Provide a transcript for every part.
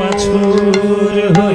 বাছুর হয়ে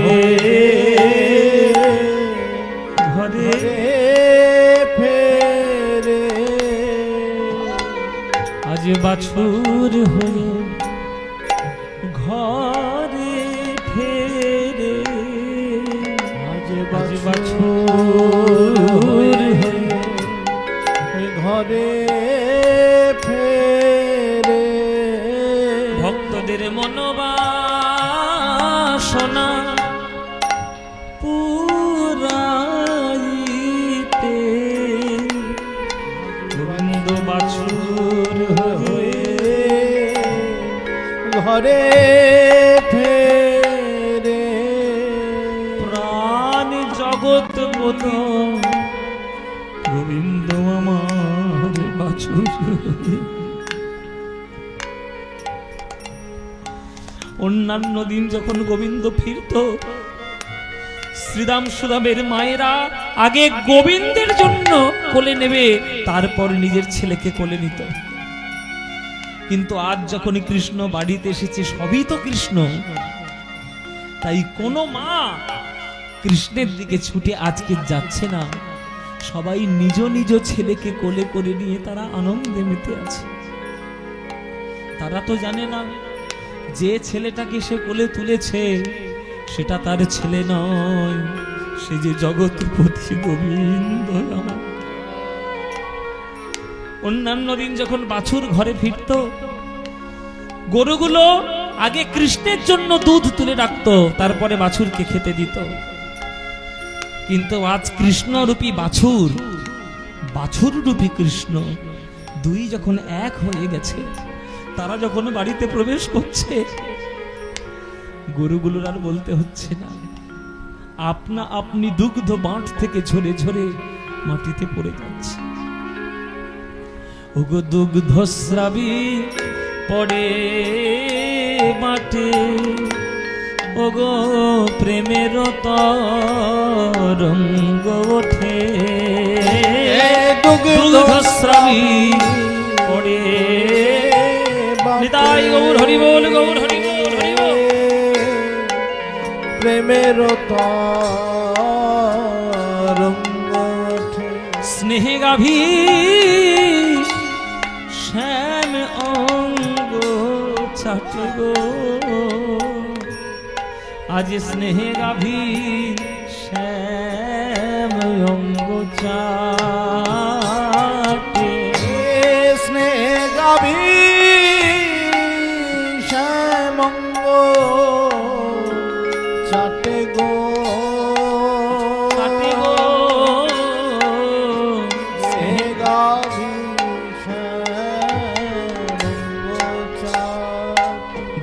ঘরে ফেরে। প্রাণ জগৎ বল গোবিন্দ আমার বাছুর অন্যান্য দিন যখন গোবিন্দ ফিরত শ্রীরাম সুদামের মায়েরা আগে গোবিন্দের জন্য কোলে নেবে তারপর নিজের ছেলেকে কোলে নিত। কিন্তু আজ যখন কৃষ্ণ বাড়িতে এসেছে, সবই তো কৃষ্ণ। তাই কোনো মা কৃষ্ণের দিকে ছুটে আজকে যাচ্ছে না। সবাই নিজ নিজ ছেলেকে কোলে করে নিয়ে তারা আনন্দে মেতে আছে। তারা তো জানে না যে ছেলেটাকে সে কোলে তুলেছে, সেটা তার ছেলে নয়, সে যে জগৎপতি গোবিন্দ আমার। অন্যান্য দিন যখন বাছুর ঘরে ফিরত, গরুগুলো আগে কৃষ্ণের জন্য দুধ তুলে রাখতো, তারপরে বাছুরকে খেতে দিত। কিন্তু আজ কৃষ্ণরূপী বাছুর বাছুর রূপী কৃষ্ণ, দুই যখন এক হয়ে গেছে, তারা যখন বাড়িতে প্রবেশ করছে, গরুগুলোর আর বলতে হচ্ছে না। আপনা আপনি দুগ্ধ বাঁট থেকে ঝরে ঝরে মাটিতে পড়ে যাচ্ছে। ওগো দুগ্ধস্রাবী পড়ে মাঠে। ওগো প্রেমের তরঙ্গ ওঠে। দুগ্ধস্রাবী পড়ে নিতাই গৌর হরি বল গৌর হরি বল হরি বল। প্রেমের তরঙ্গ ওঠে। স্নেহে গাভী শ্যাম অঙ্গ গো আজ স্নেহে গাভী শ্যাম অঙ্গ চাটে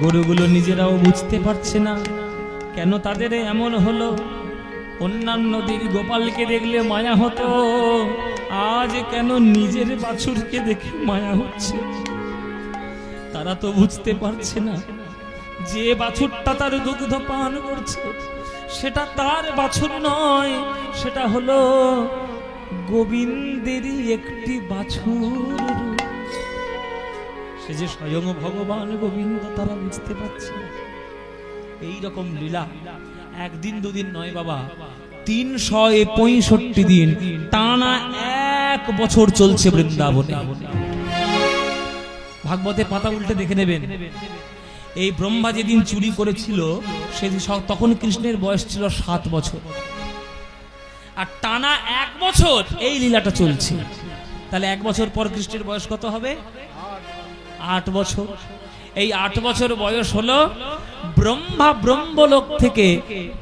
গরুগুলো নিজেরাও বুঝতে পারছে না। কেন তাদের এমন হলো? অন্যান্য দিন গোপালকে দেখলে মায়া হতো। আজ কেন নিজের বাছুরকে দেখে মায়া হচ্ছে? তারা তো বুঝতে পারছে না যে বাছুরটা তার দুগ্ধ পান করছে, সেটা তার বাছুর নয়, সেটা হলো গোবিন্দেরই একটি বাছুর সে যে স্বয়ং ভগবান গোবিন্দ তারা বুঝতে পারছে। এই রকম লীলা একদিন, দুদিন নয় বাবা, তিনশো পঁয়ষট্টি দিন, টানা এক বছর চলছে বৃন্দাবনে। ভাগবতের পাতা উল্টে দেখে নেবেন। এই ব্রহ্মা যেদিন চুরি করেছিল সেদিন তখন কৃষ্ণের বয়স ছিল সাত বছর। আর টানা এক বছর এই লীলাটা চলছে। তাহলে এক বছর পর কৃষ্ণের বয়স কত হবে? আট বছর। এই আট বছর বয়স হলো ব্রহ্মা ব্রহ্মলোক থেকে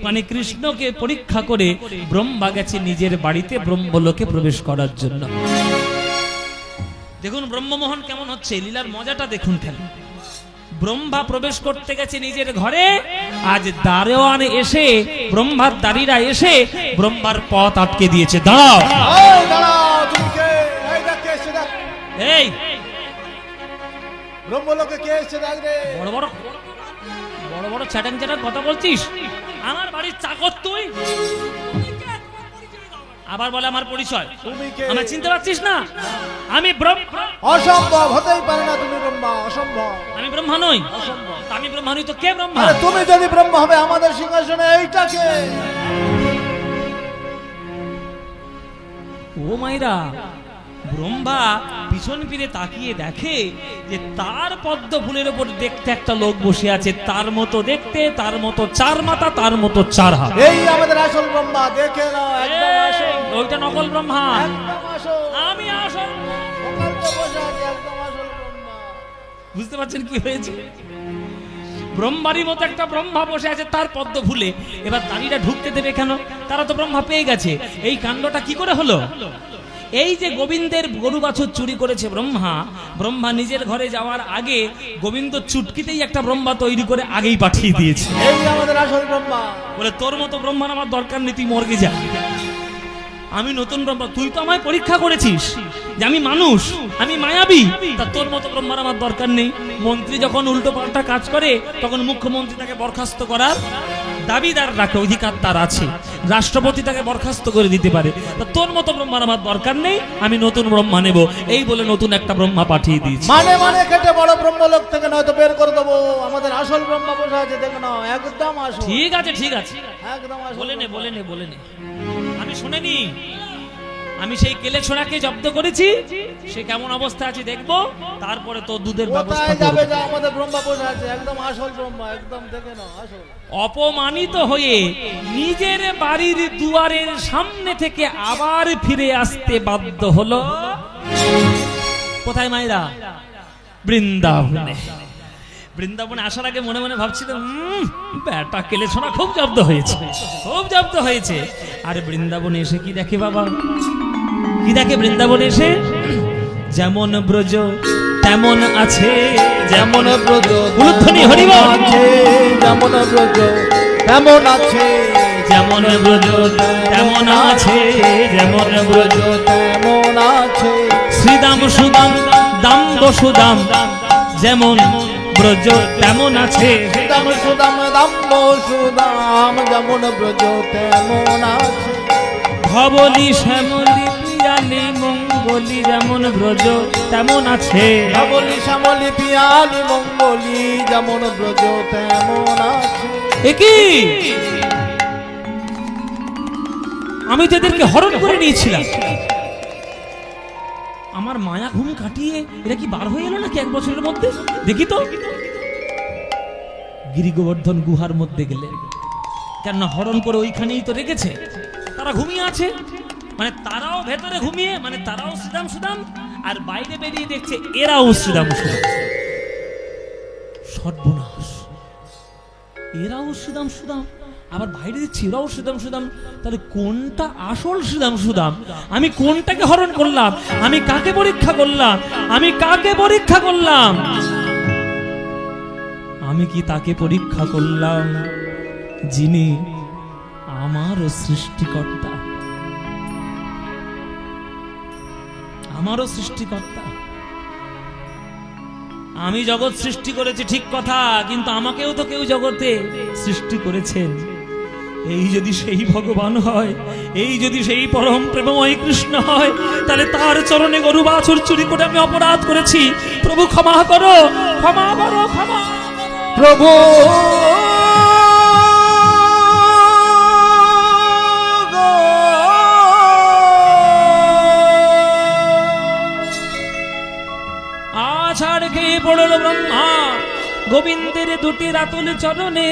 মানে কৃষ্ণকে পরীক্ষা করে ব্রহ্মা গেছে নিজের বাড়িতে ব্রহ্মলোকে প্রবেশ করার জন্য। দেখুন ব্রহ্মমোহন কেমন হচ্ছে লীলার মজাটা দেখুন খেলে ব্রহ্মা প্রবেশ করতে গেছে নিজের ঘরে আজ দারোয়ান এসে ব্রহ্মার দাঁড়িরা এসে ব্রহ্মার পথ আটকে দিয়েছে। দাঁড়াও। এই ব্রহ্মলোকে কে রে বড় বড় বড় বড় চ্যাটাং চ্যাটাং কথা বলছিস? আমার বাড়ির চাকর তুই? আবার বলে আমার পরিচয়। তুমি কে? আমার চিনতে পারছিস না? আমি ব্রহ্মা অসম্ভব হতেই পারে না তুমি ব্রহ্মা অসম্ভব। আমি ব্রহ্মা নই। অসম্ভব আমি ব্রহ্মা নই তো কে ব্রহ্মা? তুমি যদি ব্রহ্মা হবে আমাদের সিংহাসনে এইটাকে ও মাইরা ব্রহ্মা পিছন ফিরে তাকিয়ে দেখে যে তার পদ্ম ফুলের উপর দেখতে একটা লোক বসে আছে তার মতো দেখতে তার মতো চার মাথা তার মতো চার হাত। এই আমাদের আসল ব্রহ্মা দেখে নাও একদম আসল। ওইটা নকল ব্রহ্মা। আমি আসল। বুঝতে পারছেন কি হয়েছে? ব্রহ্মারই মতো একটা ব্রহ্মা বসে আছে তার পদ্ম ফুলে। এবার দাঁড়িটা ঢুকতে দেবে কেন? তারা তো ব্রহ্মা পেয়ে গেছে। এই কাণ্ডটা কি করে হলো? এই যে গোবিন্দের গরু বাছুর চুরি করেছে ব্রহ্মা ব্রহ্মা নিজের ঘরে যাওয়ার আগে গোবিন্দ চুটকিতেই একটা ব্রহ্মা তৈরি করে আগেই পাঠিয়ে দিয়েছে। এই আমাদের আসল ব্রহ্মা। বলে তোর মতো ব্রহ্মার আমার দরকার নেই তুই মর্গে যা। আমি নতুন ব্রহ্মা তুই তো আমায় পরীক্ষা করেছিস যে আমি মানুষ আমি মায়াবী। তা তোর মতো ব্রহ্মার আমার দরকার নেই। মন্ত্রী যখন উল্টো পাল্টা কাজ করে তখন মুখ্যমন্ত্রী তাকে বরখাস্ত করার দাবিদার রাখে অধিকার তার আছে। রাষ্ট্রপতি তাকে বরখাস্ত করে দিতে পারে। তা তোর মতো ব্রহ্মার আমার দরকার নেই আমি নতুন ব্রহ্মা নেব। এই বলে নতুন একটা ব্রহ্মা পাঠিয়ে দিয়েছি। মানে মানে কেটে বড় ব্রহ্মলোক থেকে নয়তো বের করে দেবো। আমাদের আসল ব্রহ্মা বসে আছে দেখো না একদম আসল। ঠিক আছে ঠিক আছে। একদম আসল বলে নে বলে নে বলে নে। আমি শুনে শুনেনি আমি সেই কেলে ছোড়াকে জব্দ করেছি সে কেমন অবস্থা আছে দেখব। তারপরে তো দুধের ব্যবস্থা যাবে যা আমাদের ব্রহ্মা বসে আছে একদম আসল ব্রহ্মা একদম দেখে নাও আসল। অপমানিত হয়ে নিজের বাড়ির দুয়ারের সামনে থেকে আবার ফিরে আসতে বাধ্য হলো। কোথায় মায়েরা? বৃন্দাবনে। বৃন্দাবনে আসার আগে মনে মনে ভাবছিল "উম, ব্যাটা কেলে শোনা খুব জব্দ হয়েছে খুব জব্দ হয়েছে। আর বৃন্দাবনে এসে কি দেখে বাবা? কি দেখে বৃন্দাবনে এসে যেমন ব্রজ তেমন আছে যেমন ব্রজ উলুধ্বনি হরিবল। আছে যেমন ব্রজ তেমন আছে। যেমন ব্রজ তেমন আছে যেমন ব্রজ তেমন আছে। শ্রীদাম সুদাম দাম বসুদাম যেমন ব্রজ তেমন আছে। দাম সুদাম দাম সুদাম যেমন ব্রজ তেমন আছে। ধবলি শ্যামলি পিয়ালি মঙ্গলি যেমন ব্রজ তেমন আছে। শ্যামলি শ্যামলি পিয়ালি মঙ্গলি যেমন ব্রজ তেমন আছে। একই আমি তো এদেরকে হরণ করে নিয়েছিলাম। আমার মায়া ঘুম কাটিয়ে এরা কি বার হয়ে এলো নাকি এক বছরের মধ্যে? দেখি তো। গিরি গোবর্ধন গুহার মধ্যে গেলেন কেননা হরণ করে ওইখানেই তো রেখেছে তারা ঘুমিয়ে আছে। মানে তারাও ভেতরে ঘুমিয়ে মানে তারাও শ্রীদাম সুদাম, আর বাইরে বেরিয়ে দেখছে এরাও শ্রীদাম সুদাম। সর্বনাশ। এরাও সুদাম সুদাম, আবার বাইরে দিচ্ছি এরাও সুদাম সুদাম। তাহলে কোনটা আসল সুদাম সুদাম? আমি কোনটাকে হরণ করলাম? আমি কাকে পরীক্ষা করলাম? আমি কাকে পরীক্ষা করলাম? আমি কি তাকে পরীক্ষা করলাম, যিনি আমারও সৃষ্টিকর্তা? আমারও সৃষ্টিকর্তা। আমি জগৎ সৃষ্টি করেছি ঠিক কথা, কিন্তু আমাকেও তো কেউ জগতে সৃষ্টি করেছেন। এই যদি সেই ভগবান হয়, এই যদি সেই পরম প্রেমময় কৃষ্ণ হয়, তাহলে তার চরণে গরু বাছুর চুরি করে আমি অপরাধ করেছি। প্রভু ক্ষমা করো ক্ষমা করো, ক্ষমা। প্রভু! পড়ল ব্রহ্মা, গোবিন্দের দুটি রাতুল চরণে,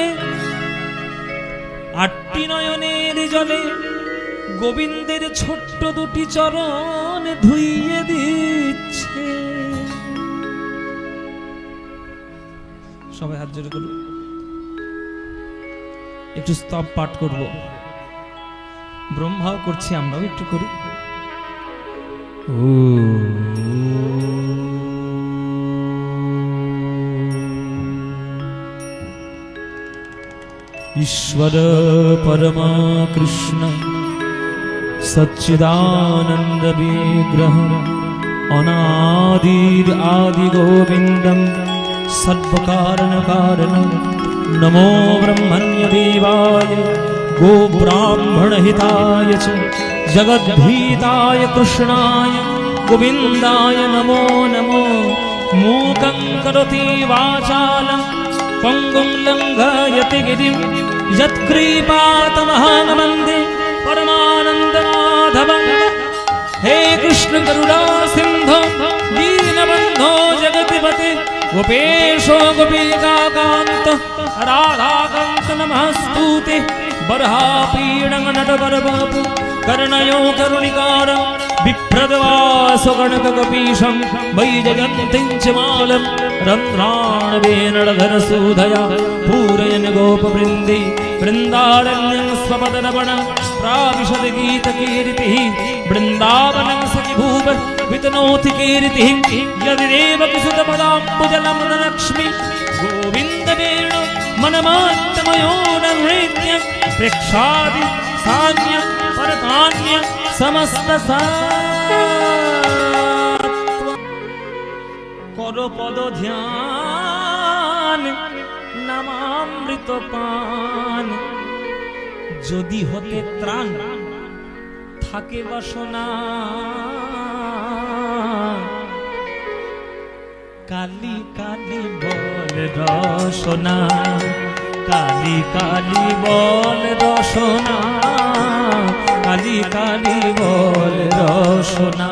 আটটি নয়নের জলে গোবিন্দের ছোট্ট দুটি চরণ ধুইয়ে দিচ্ছে। সবাই হাত জোরে করুন একটু স্তব পাঠ করব। ব্রহ্মাও করছি আমরাও একটু করি। ईश्वर परमकृष्ण सच्चिदानन्दविग्रह अनादिर् आदिगोविन्दं सर्वकारणकारणं नमो ब्रह्मण्यदेवाय गोब्राह्मणहिताय च जगद्भीताय कृष्णाय गोविन्दाय नमो नमो मूकं करोति वाचालम् पङ्गुं लङ्घयति गिरिं यत्कृपातमहानमन्दे परमानन्दमाधवम्। हे कृष्ण करुणा सिन्धो दीनबन्धो जगतिपते गोपेशो गोपीकान्त राधाकान्त नमस्तुते बर्हापीडङ्गनटवरबापु कर्णयो करुणिकार विप्रदवासुगणकपीशं वै जयन्तीं च मालं रन्ध्राणवेणधरसूधया पूरयन् गोपवृन्दे वृन्दारण्यं स्वपदनवण प्राविशद गीतकीर्तिः वृन्दावनं सखि भूव वितनोति कीर्तिः यदि देवकि सुतपदाम्बुजलमनलक्ष्मि गोविन्दवेणु मनमात्मयो न नृत्य प्रेक्षादि सान्य परतान्य সমস্ত করপদ ধ্যান নামামৃত পান যদি হতে ত্রাণ থাকে বাসনা। কালি কালি বল রসনা, কালি কালি বল রসনা। কালি কালি বল রসনা,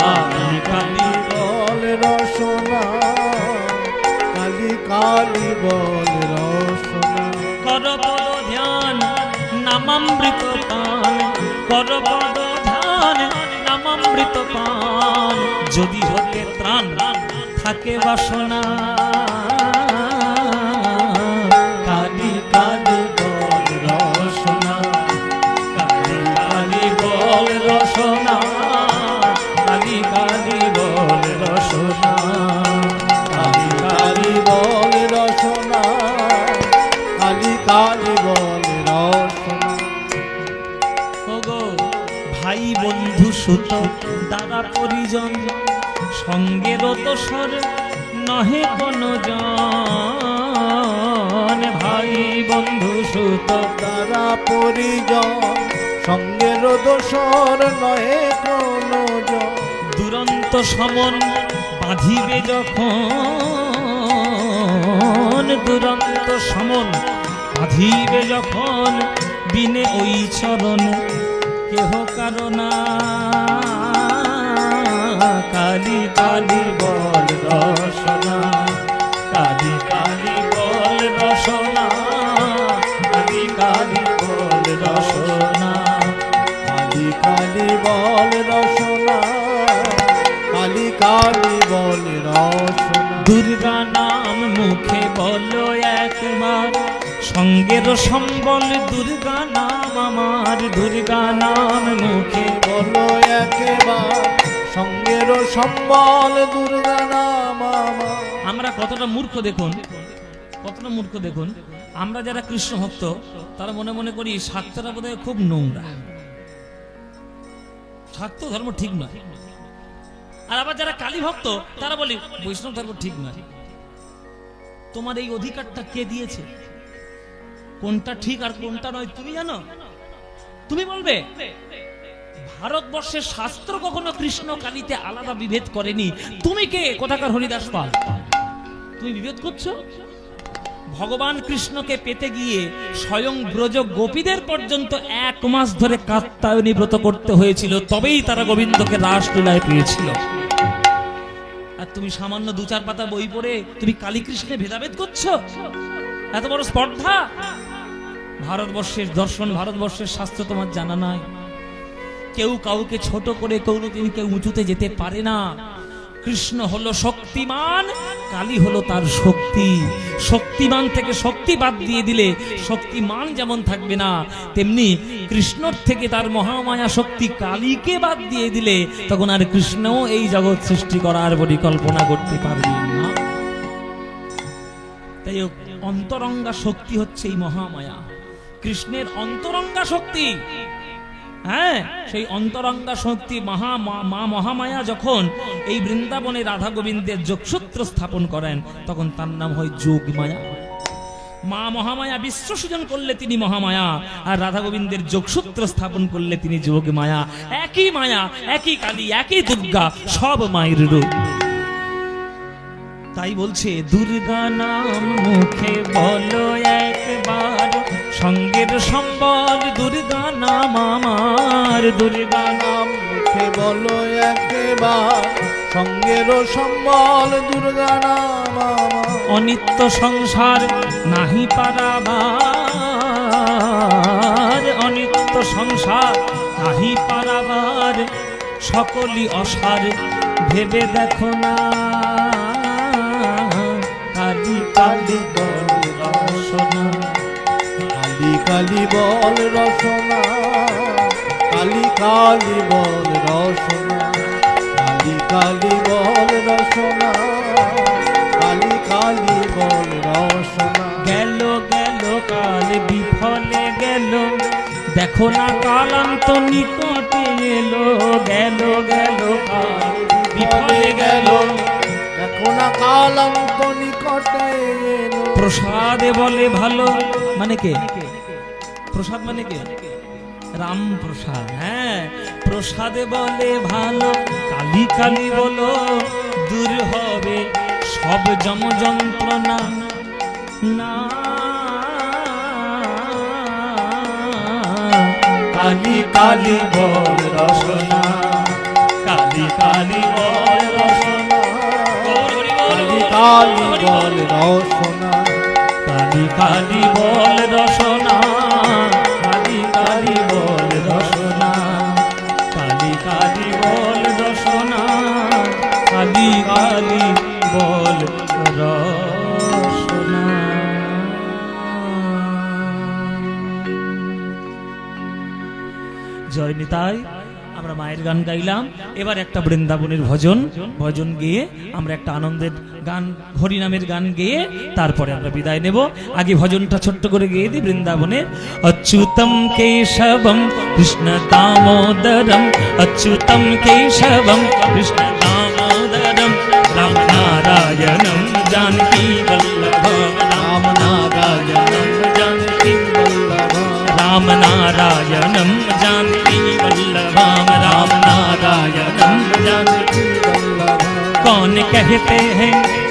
কালি কালি বল রসনা, কালি কালি বল রসনা। কর পদ ধ্যান, নামামৃত পান, কর পদ ধ্যান, নামামৃত পান। যদি হতে ত্রাণ, থাকে বাসনা। সুত দাদা পরিজন সঙ্গে রতসর নহে কোন জন ভাই বন্ধু সুত তারা পরিজন সঙ্গের দোসর নহে কোনো জন দুরন্ত সমন বাঁধিবে যখন দুরন্ত সমন বাঁধিবে যখন বিনে ওই চরণ কেহ কারণা কালি কালি বল রসনা, কালি কালি বল রসনা, কালি কালি বল রসনা, কালি কালি বল রসনা, কালি কালি বল রসনা। দুর্গা নাম মুখে বলো সঙ্গের সম্বল দুর্গা নাম আমার। দুর্গা নাম মুখে বলো একেবার। সঙ্গের সম্বল দুর্গা নাম আমার। আমরা কতটা মূর্খ দেখুন, কতটা মূর্খ দেখুন। আমরা যারা কৃষ্ণ ভক্ত, তারা মনে মনে করি শাক্তরা বোধহয় খুব নোংরা। শাক্ত ধর্ম ঠিক নয়। আর আবার যারা কালী ভক্ত, তারা বলি বৈষ্ণব ধর্ম ঠিক নয়। তোমার এই অধিকারটা কে দিয়েছে? কোনটা ঠিক আর কোনটা নয়, তুমি জানো? তুমি বলবে, ভারতবর্ষের শাস্ত্র কখনো কৃষ্ণ কালীতে আলাদা বিভেদ করেনি? তুমি কে? কোথাকার হরিদাস পাল? তুমি বিভেদ করছ? ভগবান কৃষ্ণকে পেতে গিয়ে স্বয়ং ব্রজ গোপীদের পর্যন্ত এক মাস ধরে কাত্তায়নী ব্রত করতে হয়েছিল, তবেই তারা গোবিন্দকে রাসলীলায় পেয়েছিল। আর তুমি সামান্য দু চার পাতা বই পড়ে তুমি কালী কৃষ্ণে ভেদাভেদ করছ? এত বড় স্পর্ধা? ভারতবর্ষের দর্শন, ভারতবর্ষের শাস্ত্র তোমার জানা নাই। কেউ কাউকে ছোট করে কোনোদিন কেউ উঁচুতে যেতে পারে না। কৃষ্ণ হলো শক্তিমান, কালী হলো তার শক্তি। শক্তিমান থেকে শক্তি বাদ দিয়ে দিলে শক্তিমান যেমন থাকবে না, তেমনি কৃষ্ণর থেকে তার মহামায়া শক্তি কালীকে বাদ দিয়ে দিলে তখন আর কৃষ্ণও এই জগৎ সৃষ্টি করার পরিকল্পনা করতে পারবে না। তাই অন্তরঙ্গা শক্তি হচ্ছে এই মহামায়া। কৃষ্ণের অন্তরঙ্গা শক্তি। হ্যাঁ সেই অন্তরঙ্গা শক্তি মহা মা- মহামায়া যখন এই বৃন্দাবনে রাধা গোবিন্দের যোগসূত্র স্থাপন করেন, তখন তার নাম হয় যোগমায়া। মা মহামায়া বিশ্ব সৃজন করলে তিনি মহামায়া, আর রাধা গোবিন্দের যোগসূত্র স্থাপন করলে তিনি যোগ মায়া একই মায়া, একই কালী, একই দুর্গা, সব মায়ের রূপ। তাই বলছে, দুর্গা নাম মুখে বলো একবার। সঙ্গের সম্বল দুর্গা নাম আমার। দুর্গা নাম মুখে বলো একবার। সঙ্গের সম্বল দুর্গা নাম অনিত্য সংসার নাহি পারাবার। অনিত্য সংসার নাহি পারাবার। সকলই অসার, ভেবে দেখো না। কালি বল রসনা কালি কালি বল রসনা কালি কালি বল রসনা কালি কালি বল রসনা কালি কালি বল রসনা গেল গেল, কাল বিফলে গেল, দেখো না কালান্ত নিকটে এলো, গেল গেল, কাল বিফলে গেল। প্রসাদে বলে ভালো মানে কে? প্রসাদ মানে কে? রাম প্রসাদ হ্যাঁ। প্রসাদে বলে ভালো, কালি কালি বলো, দূর হবে সব জম যন্ত্রণা। না, কালি কালি বল রসনা, কালি কালি কালি কালি বল রসনা, কালি কালি বল রসনা, কালি কালি বল রসনা, কালি কালি বল রসনা, কালি কালি বল রসনা। জয় নিতাই আমরা মায়ের গান গাইলাম। এবার একটা বৃন্দাবনের ভজন ভজন গেয়ে আমরা একটা আনন্দের গান হরিনামের গান গেয়ে তারপরে আমরা বিদায় নেব আগে ভজনটা ছোট্ট করে গেয়ে দিই বৃন্দাবনে অচ্যুতম কেশবম কৃষ্ণ দামোদরম অচ্যুতম কেশবম কৃষ্ণ দামোদরম রাম নারায়ণম জানকী বল্লভম রাম নারায়ণম জানকী राम नारायणं जानकी वल्लभाम राम नारायणं जानकी कौन कहते हैं कौन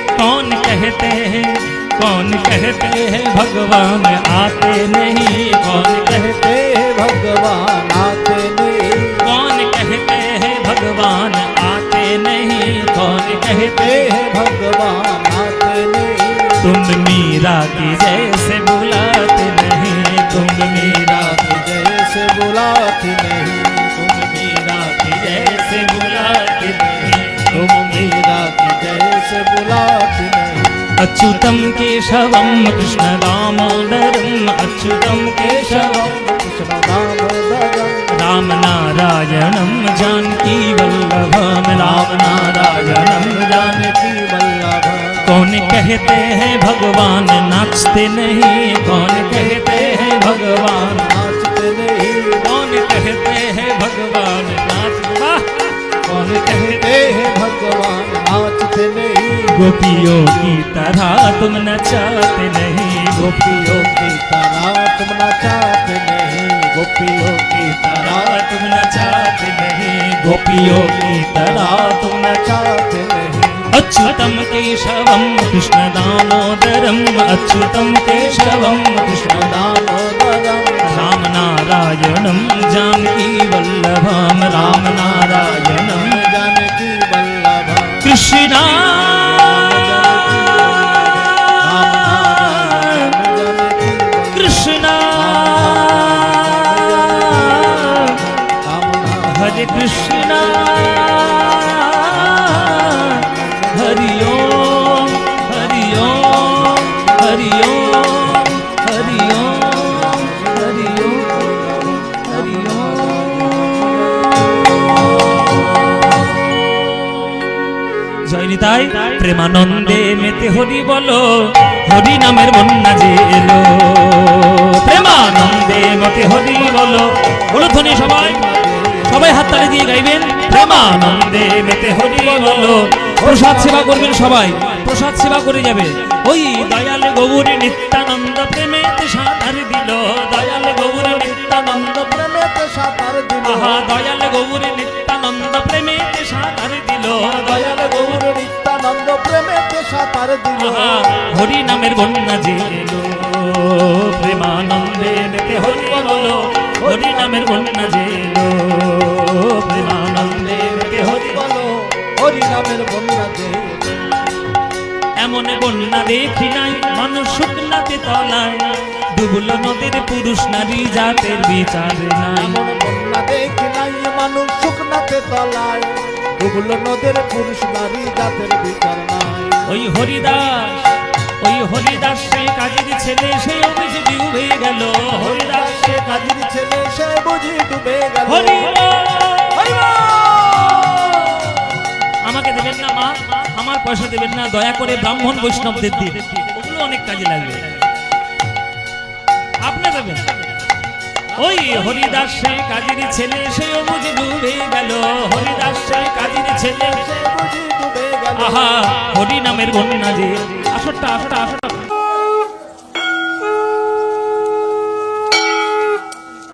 कहते हैं? कौन कहते हैं भगवान आते नहीं? कौन कहते हैं भगवान आते नहीं? कौन कहते हैं भगवान आते नहीं? कौन कहते हैं भगवान आते नहीं? तुम मीरा की जैसे अच्युतं केशवं कृष्ण दामोदरम् अच्युतं राम नारायणं जानकी राम नारायणं जानकी वल्लभ कौन कहते हैं भगवान, नाचते नहीं। कौन कहते हैं भगवान, नाचते नहीं। कौन कहते हैं भगवान, नाच वाह! कौन कहते हे भगवान, नाचते नहीं। गोपियों की तरह तुम नचाते नहीं। गोपियों की तरह तुम नचाते नहीं। गोपियों की तरह तुम नचाते नहीं। गोपियों की तरह तुम नचाते नहीं। अच्युतम केशवम कृष्ण दामोदरम। अच्युतम केशवम कृष्ण दामोदरम। राम नारायणम जानकी वल्लभम। राम नारायणम जानकी वल्लभ कृष्णा कृष्णा হরে কৃষ্ণ। হরি ওম হরি ওম হরি ওম হরি ওম হরি ওম হরি ওম। জয় নিতাই প্রেমানন্দে মেতে হরি বলো, হরি নামের বন্যা যে এলো। প্রেমানন্দে মতে হরি বলো বলো ধ্বনি সবাই। সবাই হাততালি দিয়ে গাইবেন। প্রেমানন্দে মেতে হরি বলো। প্রসাদ সেবা করবেন সবাই, প্রসাদ সেবা করে যাবে। ওই দয়াল গৌরী নিত্যানন্দ প্রেমেতে সাঁতার দিল। দয়াল গৌরী নিত্যানন্দ প্রেমেতে সাঁতার দিল। আহা, দয়াল গৌরী নিত্যানন্দ প্রেমেতে সাঁতার দিল। দয়াল গৌর নিত্যানন্দ প্রেমেতে সাঁতার দিল। হরি নামের বন্যা এলো প্রেমানন্দে মেতে হরি বলো। হরি নামের বন্যা যে প্রেমানন্দে হরি বলো হরি নামের বন্যা যে এমন বন্যা দেখি নাই মানুষ শুকনাতে তলায়। ডুবলো নদীর পুরুষ নারী জাতের বিচার নাই। বন্যা দেখি নাই মানুষ শুকনাতে তলায়। ডুবলো নদের পুরুষ নারী জাতের বিচার নাই। ওই হরিদাস ওই হরিদাস সে কাজের ছেলে সে অফিসে ডুবে গেল। হরিদাস সে কাজীর ছেলে সে বুঝি ডুবে গেল! আমাকে দেবেন না মা আমার পয়সা দেবেন না দয়া করে ব্রাহ্মণ বৈষ্ণবদের দিন। ওগুলো অনেক কাজে লাগবে। আপনি দেবেন? ওই হরিদাস সে কাজের ছেলে সে বুঝি ডুবে গেল। হরিদাস সে কাজের ছেলে বুঝি আহা হরি নামের বন্যা যে। আসরটা আসরটা